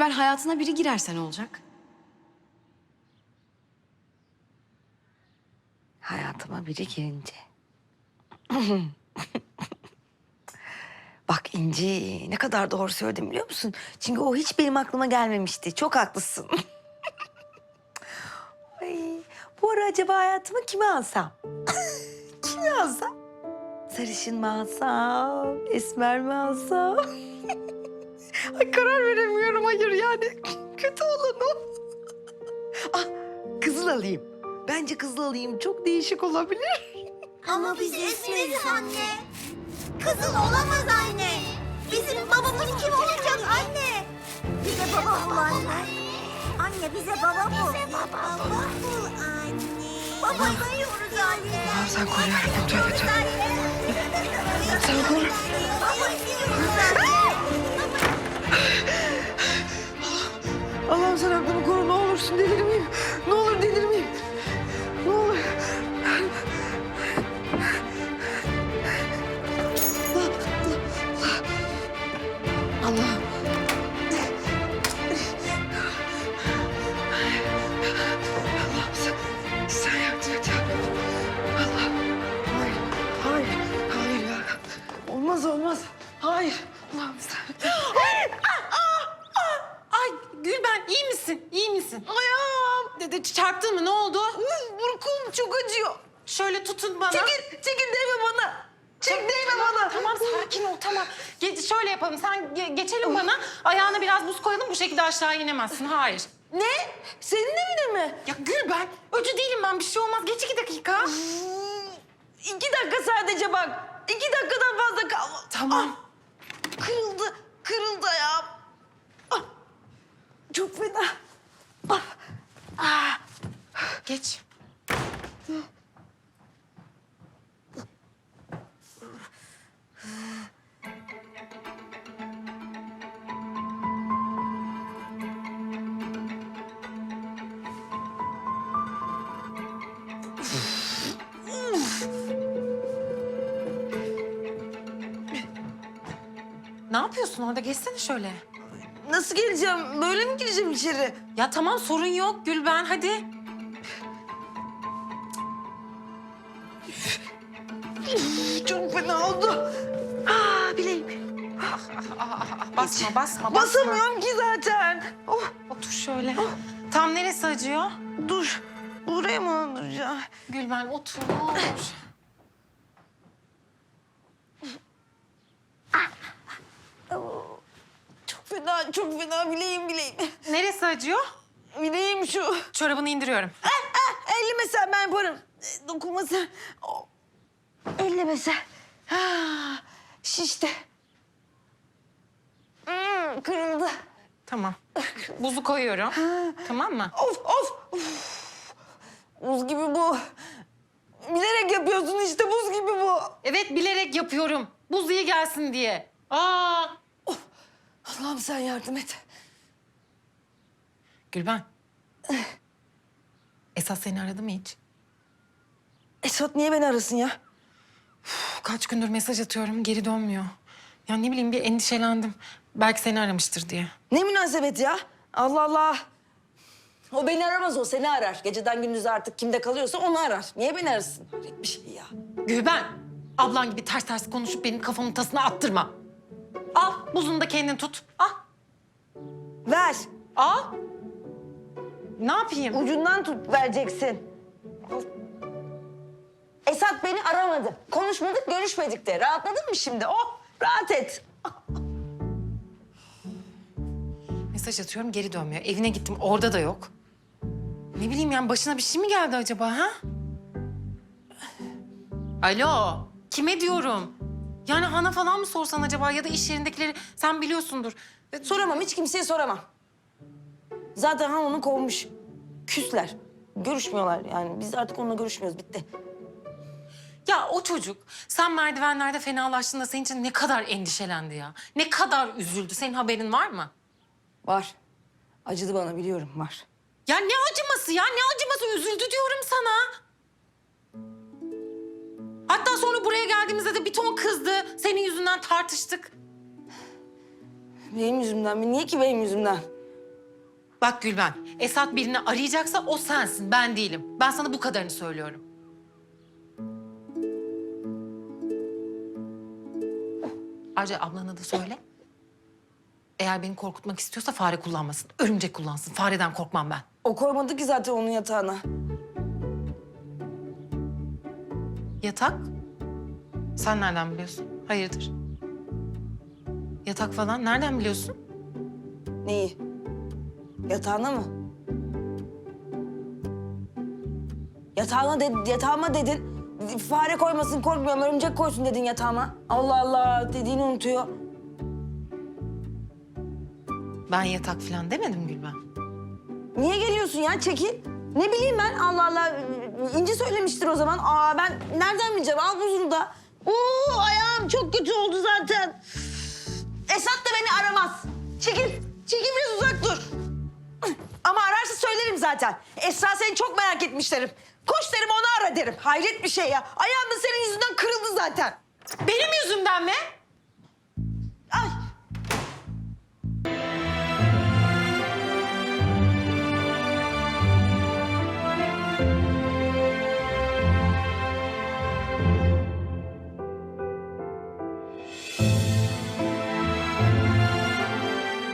Gülben hayatına biri girerse ne olacak? Hayatıma biri girince. Bak İnci ne kadar doğru söyledim biliyor musun? Çünkü o hiç benim aklıma gelmemişti. Çok haklısın. Ay, bu ara acaba hayatıma kimi alsam? kimi alsam? Sarışın mı alsam? Esmer mi alsam? Ay karar veremiyorum hayır yani. Kötü olan o. ah kızıl alayım. Bence kızıl alayım. Çok değişik olabilir. Ama biz esmeriz anne. Kızıl olamaz anne. Bizim babamız kim olacak anne? Bize baba bul anne. Anne bize baba bul. Bize baba bul anne. Baba istiyoruz anne. Tamam sen koru yarabbim. Tövbe tövbe. Sen koru. Baba istiyoruz anne. Allah'ım sen aklımı koru. Ne olursun. Ne misin? Ayağım. Dede çarptın mı? Ne oldu? Burkum çok acıyor. Şöyle tutun bana. Çekil, çekil değme bana. Çek değme bana. Tamam sakin ol tamam. Ge- şöyle yapalım sen ge- geçelim bana. Ayağına biraz buz koyalım bu şekilde aşağı inemezsin. Hayır. Ne? Senin evine mi? Ya Gülben öcü değilim ben bir şey olmaz. Geç iki dakika. İki dakika sadece bak. İki dakikadan fazla kalma. Tamam. Ah, kırıldı, kırıldı ayağım. Ah, çok fena. Ah, ah. Geç. Ne yapıyorsun orada? Geçsene şöyle. Nasıl geleceğim? Böyle mi gireceğim içeri? Ya tamam sorun yok Gülben hadi. Çok fena oldu. Ah, bileğim. Basma basma basma. Basamıyorum ki zaten. Oh, Otur şöyle. Tam neresi acıyor? dur. Buraya mı duracağım? Gülben otur ne olur. Çok fena, çok fena. Bileğim, bileğim. Neresi acıyor? Bileğim şu. Çorabını indiriyorum. Ah, ah, elleme sen, ben yaparım. E, Dokunma sen. Oh. Elleme sen. Ah, şişti. Hmm, kırıldı. Tamam. Buzu koyuyorum. tamam mı? Of, of, of. Buz gibi bu. Bilerek yapıyorsun işte buz gibi bu. Evet bilerek yapıyorum. Buz iyi gelsin diye. Aa! Allah'ım sen yardım et. Gülben. Esas seni aradı mı hiç? Esat niye beni arasın ya? Uf, Kaç gündür mesaj atıyorum geri dönmüyor. Ya ne bileyim bir endişelendim. Belki seni aramıştır diye. Ne münasebet ya? Allah Allah. O beni aramaz o seni arar. Geceden gündüze artık kimde kalıyorsa onu arar. Niye beni arasın? Hayret bir şey ya. Gülben. Ablan gibi ters ters konuşup benim kafamın tasına attırma. Al buzunu da kendin tut. Al. Ver. Al. Ne yapayım? Ucundan tut vereceksin. Esat beni aramadı. Konuşmadık, görüşmedik de. Rahatladın mı şimdi? Oh, rahat et. Mesaj atıyorum geri dönmüyor. Evine gittim orada da yok. Ne bileyim yani başına bir şey mi geldi acaba ha? Alo kime diyorum? Yani Hana falan mı sorsan acaba ya da iş yerindekileri sen biliyorsundur. E, Soramam, hiç kimseye soramam. Zaten Han onu kovmuş. Küsler. Görüşmüyorlar yani. Biz artık onunla görüşmüyoruz, bitti. Ya o çocuk sen merdivenlerde fenalaştığında senin için ne kadar endişelendi ya. Ne kadar üzüldü. Senin haberin var mı? Var. Acıdı bana, biliyorum, var. Ya ne acıması ya ne acıması üzüldü diyorum sana. Sonra buraya geldiğimizde de bir ton kızdı. Senin yüzünden tartıştık. Benim yüzümden mi? Niye ki benim yüzümden? Bak Gülben, Esat birini arayacaksa o sensin, ben değilim. Ben sana bu kadarını söylüyorum. Ayrıca ablana da söyle. Eğer beni korkutmak istiyorsa fare kullanmasın. Örümcek kullansın. Fareden korkmam ben. O koymadı ki zaten onun yatağına. Yatak? Sen nereden biliyorsun? Hayırdır? Yatak falan nereden biliyorsun? Neyi? Yatağına mı? Yatağına de, yatağıma dedin. Fare koymasın korkmuyorum, örümcek koysun dedin yatağıma. Allah Allah dediğini unutuyor. Ben yatak falan demedim Gülben. Niye geliyorsun ya? Çekil. Ne bileyim ben Allah Allah. İnci söylemiştir o zaman. Aa ben nereden bileceğim? Al buzunu da. Oo ayağım çok kötü oldu zaten. Esat da beni aramaz. Çekil. Çekil biraz uzak dur. Ama ararsa söylerim zaten. Esra seni çok merak etmiş derim. Koş derim onu ara derim. Hayret bir şey ya. Ayağım da senin yüzünden kırıldı zaten. Benim yüzümden mi?